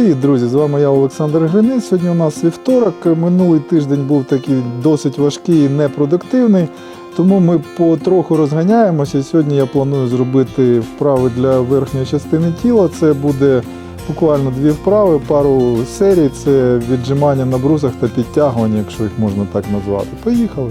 Привіт, друзі! З вами я Олександр Гринець. Сьогодні у нас вівторок. Минулий тиждень був такий досить важкий і непродуктивний. Тому ми потроху розганяємося. Сьогодні я планую зробити вправи для верхньої частини тіла. Це буде буквально дві вправи, пару серій. Це віджимання на брусах та підтягування, якщо їх можна так назвати. Поїхали!